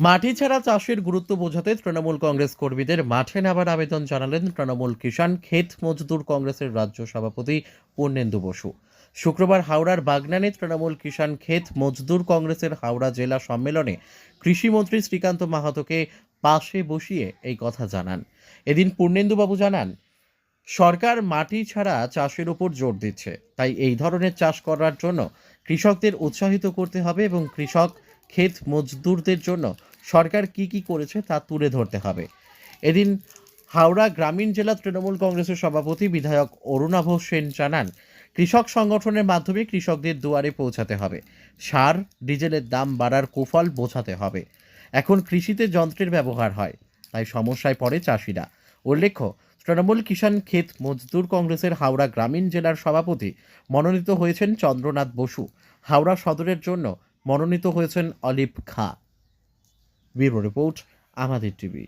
মাটি ছাড়া চাষের গুরুত্ব বোঝাতে তৃণমূল কংগ্রেস কর্মীদের মাঠে নামার আবেদন জানালেন তৃণমূল কিষাণ ক্ষেত মজদুর কংগ্রেসের রাজ্য সভাপতি পূর্ণেন্দু বসু। শুক্রবার হাওড়ার বাগনানে তৃণমূল কিষাণ ক্ষেত মজদুর কংগ্রেসের হাওড়া জেলা সম্মেলনে কৃষিমন্ত্রী শ্রীকান্ত মাহাতোকে পাশে বসিয়ে এই কথা জানান। এদিন পূর্ণেন্দুবাবু জানান, সরকার মাটি ছাড়া চাষের উপর জোর দিচ্ছে, তাই এই ধরনের চাষ করার জন্য কৃষকদের উৎসাহিত করতে হবে এবং কৃষক, ক্ষেত মজদুরদের জন্য সরকার কি কি করেছে তা তুলে ধরতে হবে। এদিন হাওড়া গ্রামীণ জেলা তৃণমূল কংগ্রেসের সভাপতি বিধায়ক অরুণাভ সেন জানান, কৃষক সংগঠনের মাধ্যমে কৃষকদের দুয়ারে পৌঁছাতে হবে। সার, ডিজেলের দাম বাড়ার কুফল বোঝাতে হবে। এখন কৃষিতে যন্ত্রের ব্যবহার হয়, তাই সমস্যায় পড়ে চাষিরা। উল্লেখ্য, তৃণমূল কিষাণ ক্ষেত মজদুর কংগ্রেসের হাওড়া গ্রামীণ জেলার সভাপতি মনোনীত হয়েছেন চন্দ্রনাথ বসু। হাওড়া সদরের জন্য মনোনীত হয়েছেন অলিভ খাঁ। ব্যুরো রিপোর্ট আমাদের টিভি।